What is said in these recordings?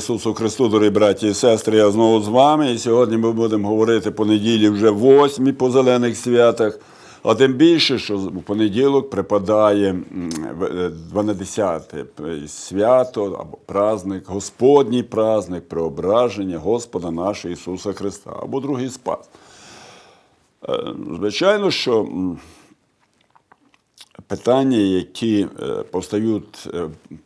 Ісусу Христу, дорогі браті і сестри, я знову з вами. І сьогодні ми будемо говорити по неділі вже восьмі по зелених святах. А тим більше, що в понеділок припадає м, в- е, 12 свято або праздник, Господній праздник преображення Господа нашого Ісуса Христа, або другий спас. Е, Звичайно, що питання, які е, постають,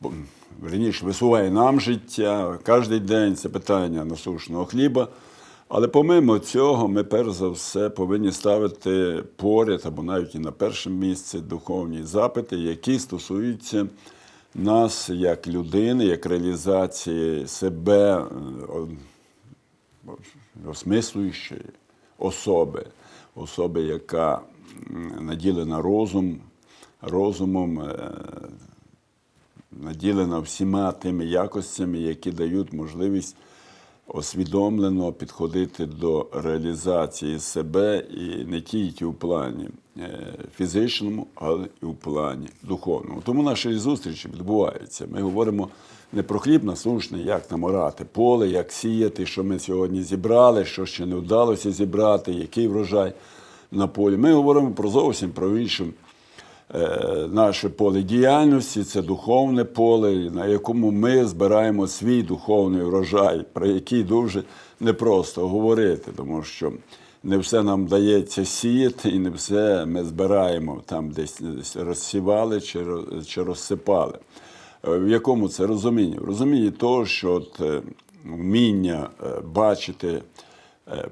по- верніше, висуває нам життя кожен день, це питання насушного хліба. Але помимо цього, ми перш за все повинні ставити поряд або навіть і на перше місце духовні запити, які стосуються нас як людини, як реалізації себе, е, осмислюючої особи, особи, яка наділена розум, розумом, е, наділена всіма тими якостями, які дають можливість освідомлено підходити до реалізації себе і не тільки у плані е, фізичному, але і у плані духовному. Тому наші зустрічі відбуваються. Ми говоримо не про хліб насущний, як нам орати поле, як сіяти, що ми сьогодні зібрали, що ще не вдалося зібрати, який врожай на полі. Ми говоримо про зовсім про іншу е, наше поле діяльності це духовне поле, на якому ми збираємо свій духовний врожай, про який дуже непросто говорити, тому що не все нам дається сіяти, і не все ми збираємо там, десь розсівали чи, роз- чи розсипали. Е, В якому це розумінні? В розумінні того, що от, е, вміння е, бачити е,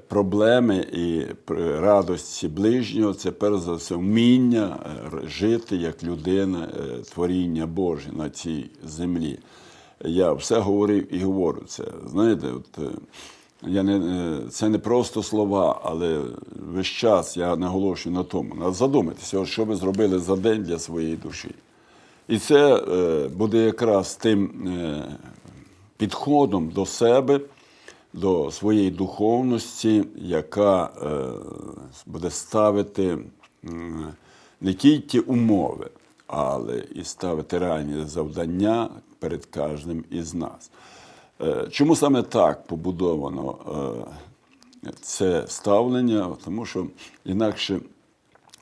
проблеми і радості ближнього це перш за все вміння е, жити як людина, е, творіння Боже на цій землі. Я все говорив і говорю це. Знаєте, от, е, я не, е, це не просто слова, але весь час я наголошую на тому. Надо задуматися, що ви зробили за день для своєї душі. І це е, буде якраз тим е, підходом до себе, до своєї духовності, яка е, буде ставити не тільки умови, але і ставити реальні завдання перед кожним із нас. Е, Чому саме так побудовано е, це ставлення? Тому що інакше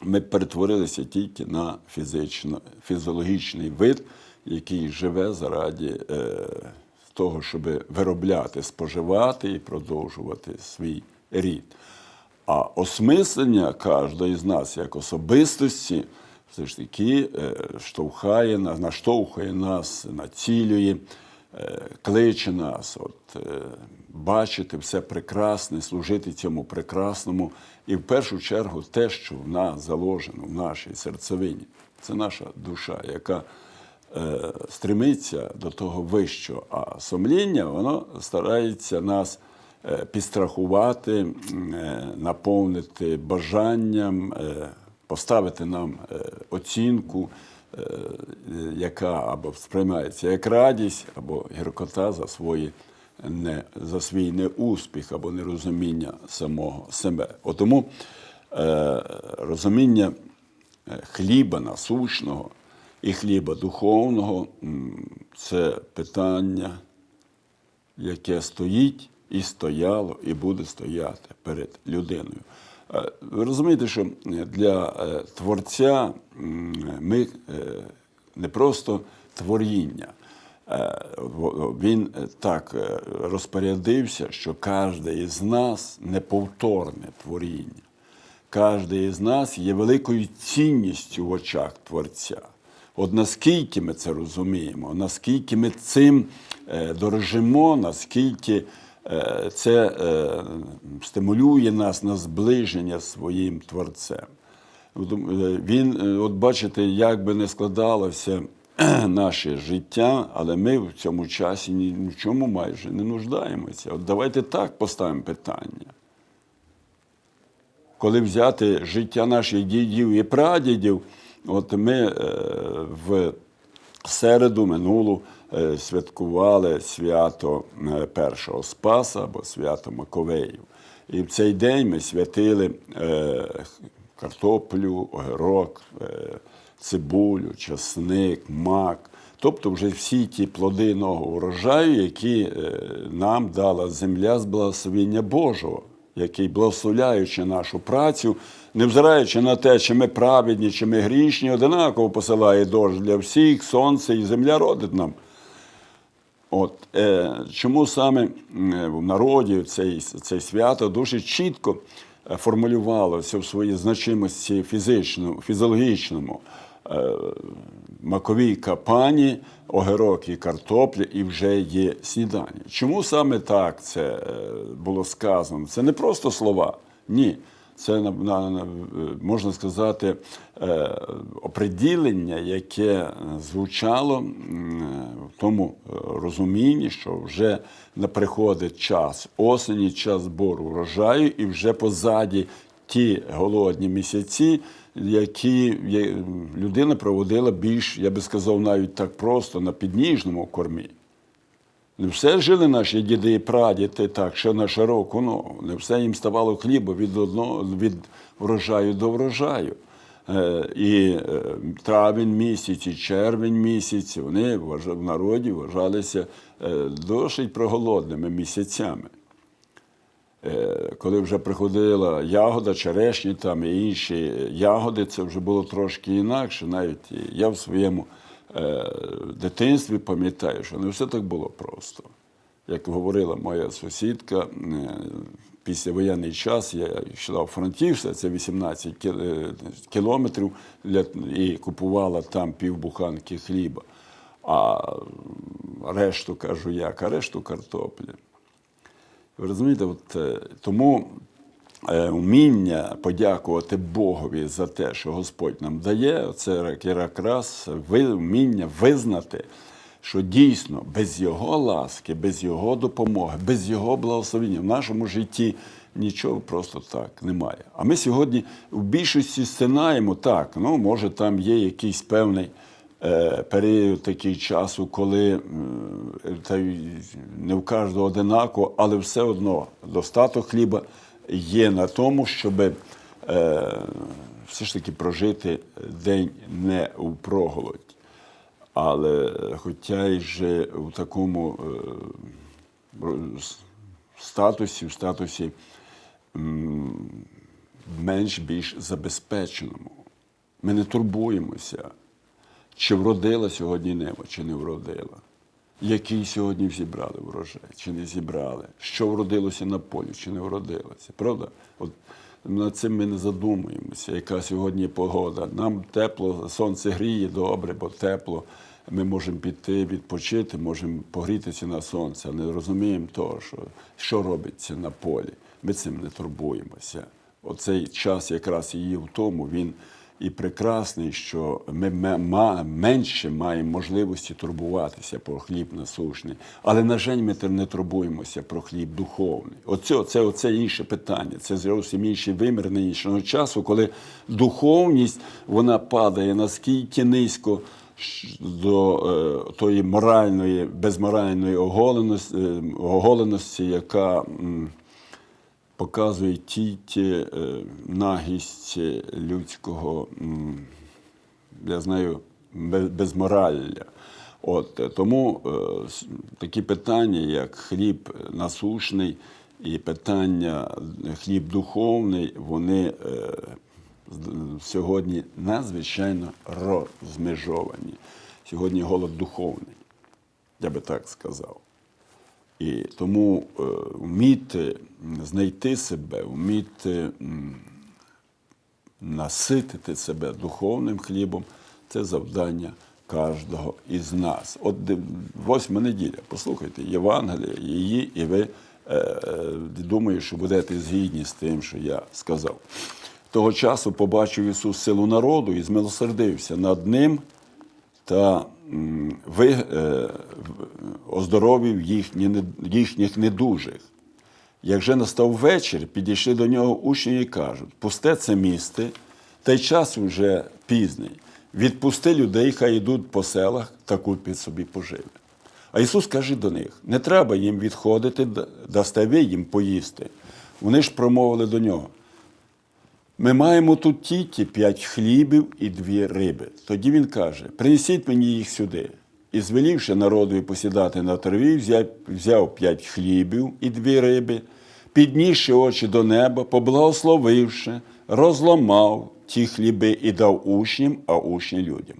ми перетворилися тільки на фізично, фізіологічний вид, який живе заради е, того, щоб виробляти, споживати і продовжувати свій рід. А осмислення кожного з нас як особистості все ж таки е, штовхає нас, наштовхує нас, націлює, е, кличе нас, от, е, бачити все прекрасне, служити цьому прекрасному. І в першу чергу те, що в нас заложено в нашій серцевині, це наша душа, яка стремиться до того вищого. А сумління, воно старається нас е, підстрахувати, е, наповнити бажанням, е, поставити нам е, оцінку, е, яка або сприймається як радість, або гіркота за свої не за свій неуспіх або нерозуміння самого себе. От Тому е, розуміння е, хліба насущного і хліба духовного це питання, яке стоїть і стояло, і буде стояти перед людиною. Е, Ви розумієте, що для е, творця ми е, не просто творіння. Е, Він е, так е, розпорядився, що кожен із нас неповторне творіння. Кожен із нас є великою цінністю в очах Творця. От наскільки ми це розуміємо, наскільки ми цим е, дорожимо, наскільки е, це е, стимулює нас на зближення з своїм Творцем. Він, от бачите, як би не складалося наше життя, але ми в цьому часі ні в чому майже не нуждаємося. От давайте так поставимо питання коли взяти життя наших дідів і прадідів, от ми е, в середу минулу е, святкували свято е, першого Спаса або свято Маковеїв. І в цей день ми святили картоплю, огірок, цибулю, часник, мак. Тобто вже всі ті плоди нового урожаю, які нам дала земля з благословення Божого, який, благословляючи нашу працю, невзираючи на те, чи ми праведні, чи ми грішні, одинаково посилає дощ для всіх, сонце і земля родить нам. От, е, чому саме в народі цей, цей свято дуже чітко е, формулювалося в своїй значимості фізичному, фізіологічному. Е, маковій капані, огірок і картопля, і вже є снідання. Чому саме так це е, було сказано? Це не просто слова. Ні. Це на, можна сказати е, оприділення, яке е, звучало в тому е, розумінні, що вже приходить час осені, час збору врожаю, і вже позаді ті голодні місяці, які людина проводила більш, я би сказав, навіть так просто на підніжному кормі. Не все жили наші діди і прадіди так, ще на широку ногу. Не все їм ставало хліба від одного від врожаю до врожаю. Е, і е, травень місяць, і червень місяць, вони в народі вважалися е, досить проголодними місяцями. Е, Коли вже приходила ягода, черешні там і інші ягоди, це вже було трошки інакше. Навіть я в своєму е, дитинстві пам'ятаю, що не все так було просто. Як говорила моя сусідка, е, післявоєнний час я йшла в Франківська, це 18 е, кілометрів, і купувала там півбуханки хліба. А решту кажу як, а решту картоплі. Ви розумієте, от, е, тому е, вміння подякувати Богові за те, що Господь нам дає, це якраз вміння визнати, що дійсно без Його ласки, без Його допомоги, без Його благословення в нашому житті нічого просто так немає. А ми сьогодні в більшості сценаємо так, ну може там є якийсь певний е, період такий часу, коли та не в кожного одинаково, але все одно достаток хліба є на тому, щоб е, все ж таки прожити день не у проголодь. Але хоча й же у такому е, статусі, в статусі менш-більш забезпеченому. Ми не турбуємося, чи вродила сьогодні небо, чи не вродила. Який сьогодні зібрали врожай, чи не зібрали, що вродилося на полі, чи не вродилося. Правда? От над цим ми не задумуємося, яка сьогодні погода. Нам тепло, сонце гріє добре, бо тепло. Ми можемо піти відпочити, можемо погрітися на сонце, але розуміємо того, що, що робиться на полі. Ми цим не турбуємося. Оцей час якраз і в тому, він і прекрасний, що ми ме- менше маємо можливості турбуватися про хліб насушний. Але, на жаль, ми не турбуємося про хліб духовний. Оце, це, оце інше питання. Це зовсім інший вимір нинішнього часу, коли духовність вона падає наскільки низько до е, тої моральної, безморальної оголеності, е, оголеності яка. м, показує тільки е, нагість людського, я знаю, без- безморалля. От, тому е, такі питання, як хліб насушний і питання е, хліб духовний, вони сьогодні надзвичайно розмежовані. Сьогодні голод духовний, я би так сказав. І тому е, вміти знайти себе, вміти наситити себе духовним хлібом це завдання кожного із нас. От восьма неділя, послухайте, Євангелія, її, і ви е, е, що будете згідні з тим, що я сказав. Того часу побачив Ісус силу народу і змилосердився над ним та ви, е, оздоровив їхні, їхніх недужих. Як же настав вечір, підійшли до нього учні і кажуть: пусте це місце, та й час уже пізний. Відпусти людей, хай йдуть по селах та купять собі поживи. А Ісус каже до них: не треба їм відходити, да- дасте ви їм поїсти. Вони ж промовили до нього. Ми маємо тут тільки п'ять хлібів і дві риби. Тоді він каже: принесіть мені їх сюди. І звелівши народові посідати на траві, взяв, п'ять хлібів і дві риби, піднісши очі до неба, поблагословивши, розламав ті хліби і дав учням, а учні людям.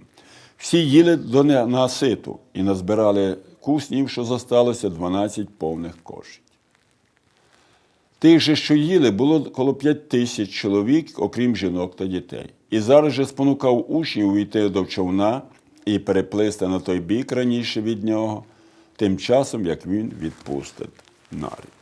Всі їли до наситу і назбирали куснів, що зосталося 12 повних кошиків. Тих же, що їли, було коло п'ять тисяч чоловік, окрім жінок та дітей. І зараз же спонукав учнів увійти до човна і переплисти на той бік раніше від нього, тим часом, як він відпустить нарід.